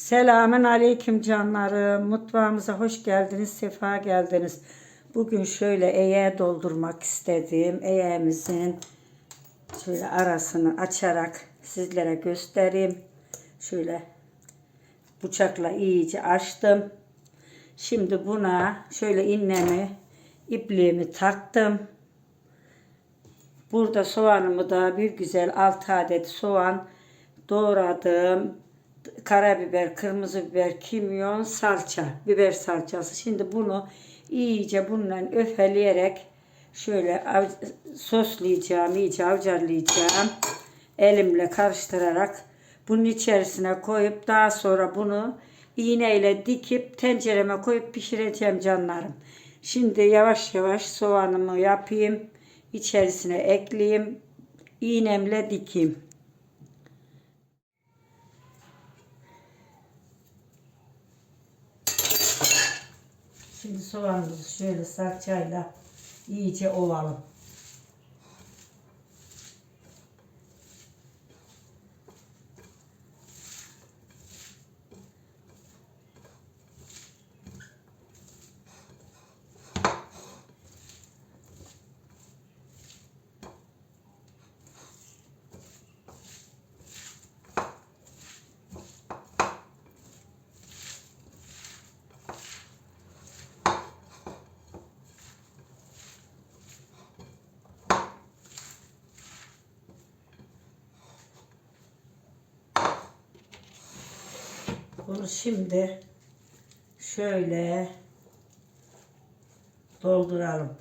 Selamun aleyküm canlarım. Mutfağımıza hoş geldiniz, sefa geldiniz. Bugün şöyle eğe doldurmak istedim. Eğeğimizin şöyle arasını açarak sizlere göstereyim. Şöyle bıçakla iyice açtım. Şimdi buna şöyle innemi, ipliğimi taktım. Burada soğanımı da bir güzel 6 adet soğan doğradım. Karabiber, kırmızı biber, kimyon, salça, biber salçası. Şimdi bunu iyice bununla öfeleyerek şöyle soslayacağım, iyice avcarlayacağım. Elimle karıştırarak bunun içerisine koyup daha sonra bunu iğneyle dikip tencereme koyup pişireceğim canlarım. Şimdi yavaş yavaş soğanımı yapayım. içerisine ekleyeyim. iğnemle dikeyim. Şimdi soğanımızı şöyle salçayla iyice ovalım. Bunu şimdi şöyle dolduralım.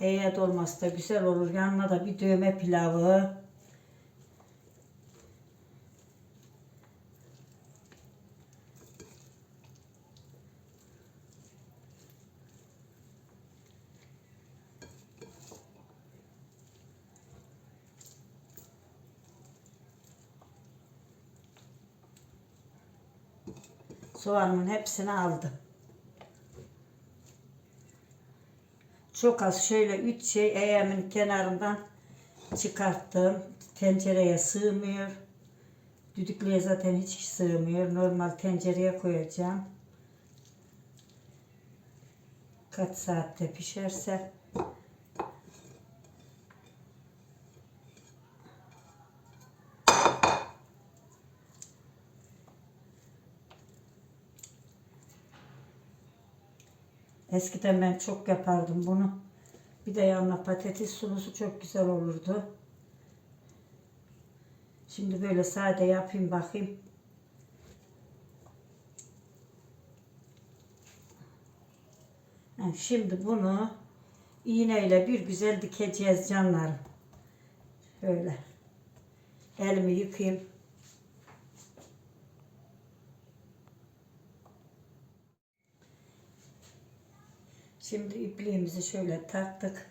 Eğer dolması da güzel olur. Yanına da bir dövme pilavı. Soğanın hepsini aldım. Çok az şöyle üç şey eğimin kenarından çıkarttım. Tencereye sığmıyor. Düdüklüye zaten hiç sığmıyor. Normal tencereye koyacağım. Kaç saatte pişerse. Eskiden ben çok yapardım bunu. Bir de yanına patates sulusu çok güzel olurdu. Şimdi böyle sade yapayım bakayım. Şimdi bunu iğneyle bir güzel dikeceğiz canlarım. Şöyle. Elimi yıkayayım. Şimdi ipliğimizi şöyle taktık.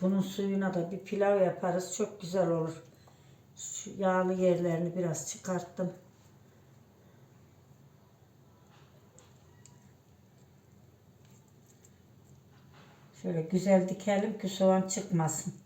Bunun suyuna da bir pilav yaparız. Çok güzel olur. Şu yağlı yerlerini biraz çıkarttım. Şöyle güzel dikelim ki soğan çıkmasın.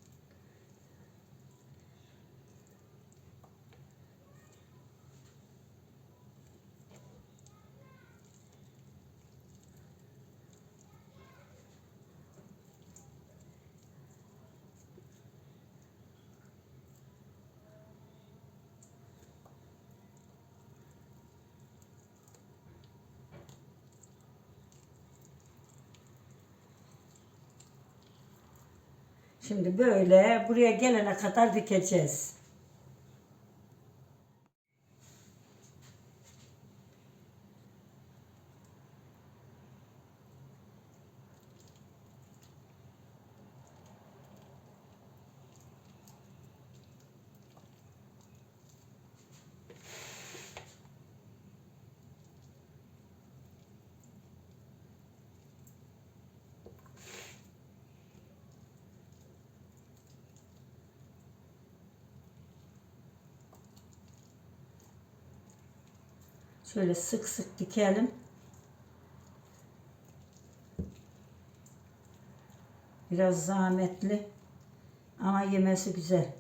Şimdi böyle buraya gelene kadar dikeceğiz. Şöyle sık sık dikelim. Biraz zahmetli ama yemesi güzel.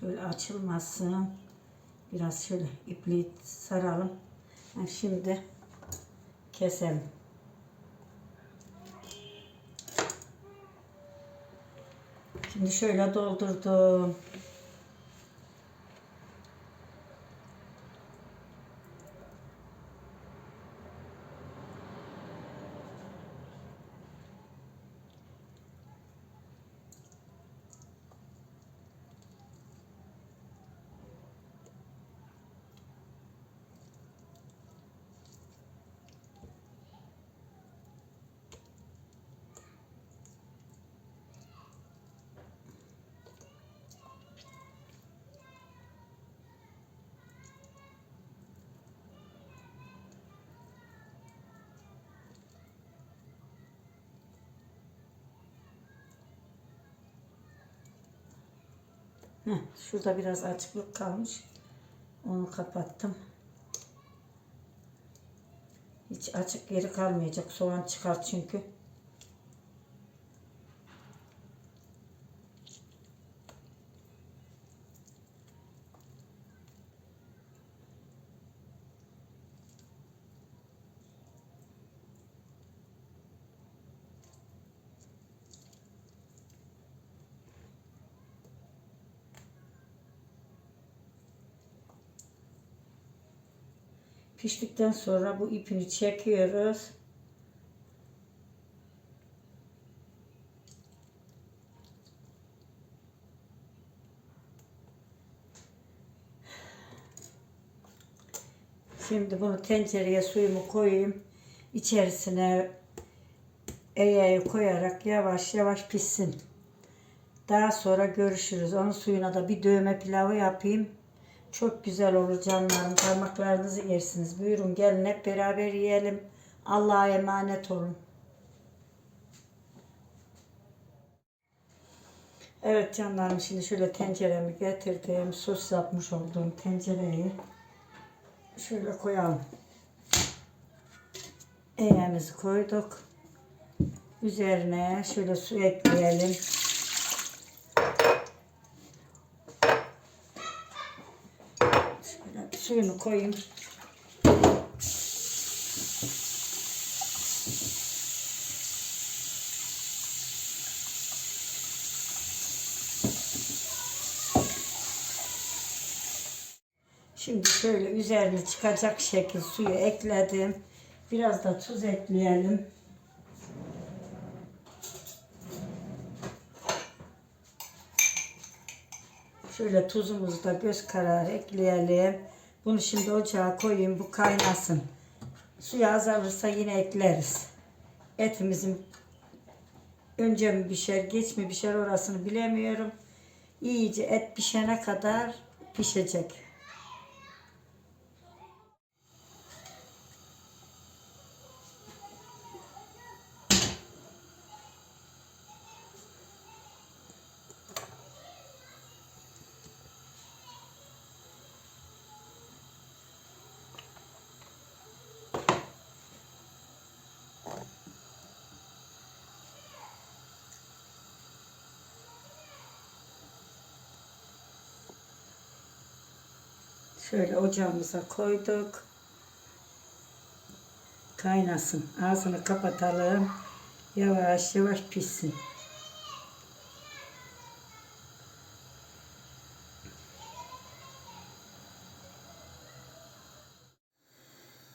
Şöyle açılmasın. Biraz şöyle ipliği saralım. Ha, Şimdi keselim. Şimdi şöyle doldurdum. Heh, şurada biraz açıklık kalmış. Onu kapattım. Hiç açık yeri kalmayacak. Soğan çıkar çünkü. Piştikten sonra bu ipini çekiyoruz. Şimdi bunu tencereye suyumu koyayım. İçerisine eğeyi koyarak yavaş yavaş pişsin. Daha sonra görüşürüz. Onun suyuna da bir dövme pilavı yapayım. Çok güzel olur canlarım. Parmaklarınızı yersiniz. Buyurun gelin hep beraber yiyelim. Allah'a emanet olun. Evet canlarım şimdi şöyle tenceremi getirdim. Sos yapmış olduğum tencereyi şöyle koyalım. Eğemizi koyduk. Üzerine şöyle su ekleyelim. Şöyle suyunu koyayım. Şimdi şöyle üzerine çıkacak şekil suyu ekledim. Biraz da tuz ekleyelim. Şöyle tuzumuzu da göz kararı ekleyelim. Bunu şimdi ocağa koyayım. Bu kaynasın. Suyu azalırsa yine ekleriz. Etimizin önce mi pişer, geç mi pişer orasını bilemiyorum. İyice et pişene kadar pişecek. Şöyle ocağımıza koyduk. Kaynasın. Ağzını kapatalım. Yavaş yavaş pişsin.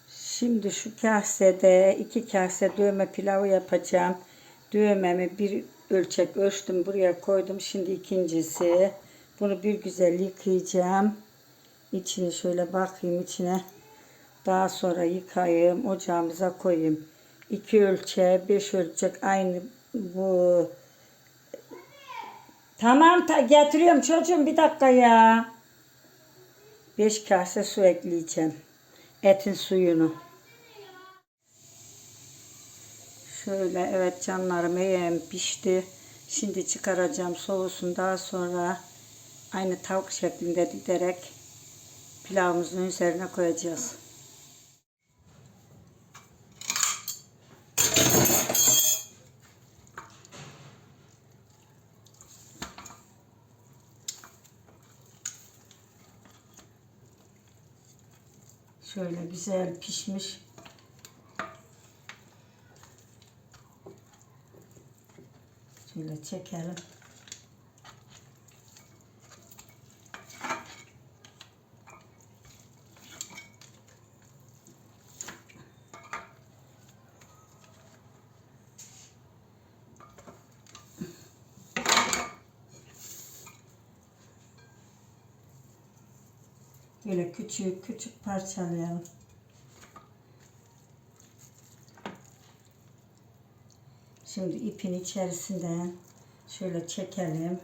Şimdi şu kasede iki kase dövme pilavı yapacağım. Dövmemi bir ölçek ölçtüm buraya koydum. Şimdi ikincisi bunu bir güzel yıkayacağım. İçini şöyle bakayım içine. Daha sonra yıkayayım ocağımıza koyayım. İki ölçek, beş ölçek aynı bu. Tamam ta getiriyorum çocuğum bir dakika ya. Beş kase su ekleyeceğim. Etin suyunu. Şöyle evet canlarım yeğen pişti. Şimdi çıkaracağım soğusun daha sonra aynı tavuk şeklinde diderek pilavımızın üzerine koyacağız. Şöyle güzel pişmiş. Şöyle çekelim. Böyle küçük küçük parçalayalım. Şimdi ipin içerisinden şöyle çekelim.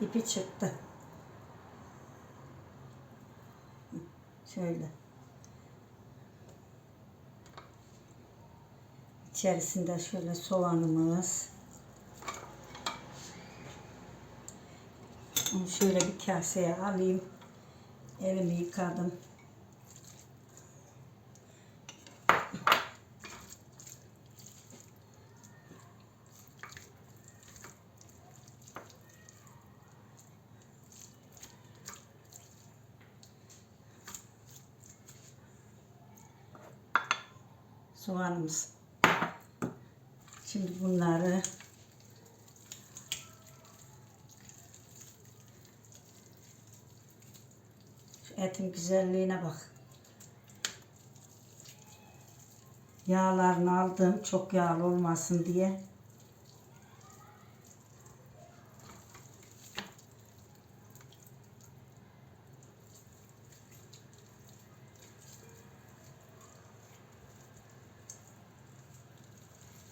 İpi çıktı. Şöyle. İçerisinde şöyle soğanımız. Onu şöyle bir kaseye alayım. Elimi yıkadım. Soğanımız. Şimdi bunları Şu etin güzelliğine bak. Yağlarını aldım çok yağlı olmasın diye.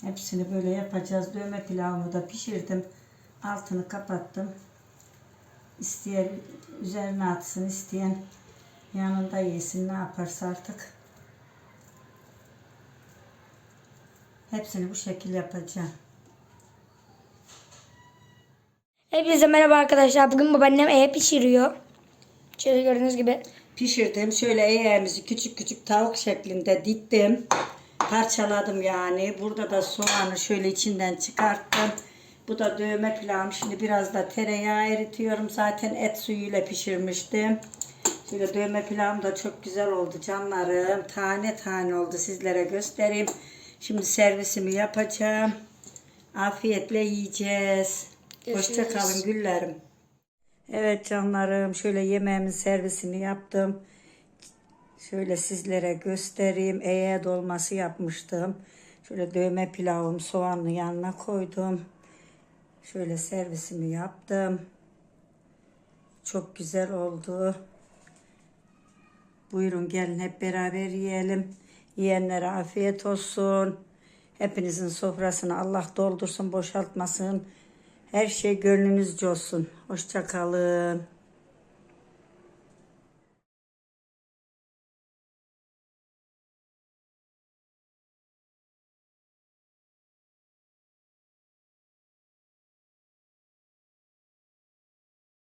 Hepsini böyle yapacağız. Dövme pilavımı da pişirdim. Altını kapattım. İsteyen üzerine atsın, isteyen yanında yesin ne yaparsa artık. Hepsini bu şekil yapacağım. Hepinize merhaba arkadaşlar. Bugün babaannem e pişiriyor. Şöyle gördüğünüz gibi. Pişirdim. Şöyle eğerimizi küçük küçük tavuk şeklinde diktim. Parçaladım yani. Burada da soğanı şöyle içinden çıkarttım. Bu da dövme pilavım. Şimdi biraz da tereyağı eritiyorum. Zaten et suyuyla pişirmiştim. Şöyle dövme pilavım da çok güzel oldu canlarım. Tane tane oldu. Sizlere göstereyim. Şimdi servisimi yapacağım. Afiyetle yiyeceğiz. Hoşça Görüşürüz. kalın güllerim. Evet canlarım şöyle yemeğimin servisini yaptım. Şöyle sizlere göstereyim. Eğe dolması yapmıştım. Şöyle dövme pilavım soğanlı yanına koydum. Şöyle servisimi yaptım. Çok güzel oldu. Buyurun gelin hep beraber yiyelim. Yiyenlere afiyet olsun. Hepinizin sofrasını Allah doldursun, boşaltmasın. Her şey gönlünüzce olsun. Hoşça kalın.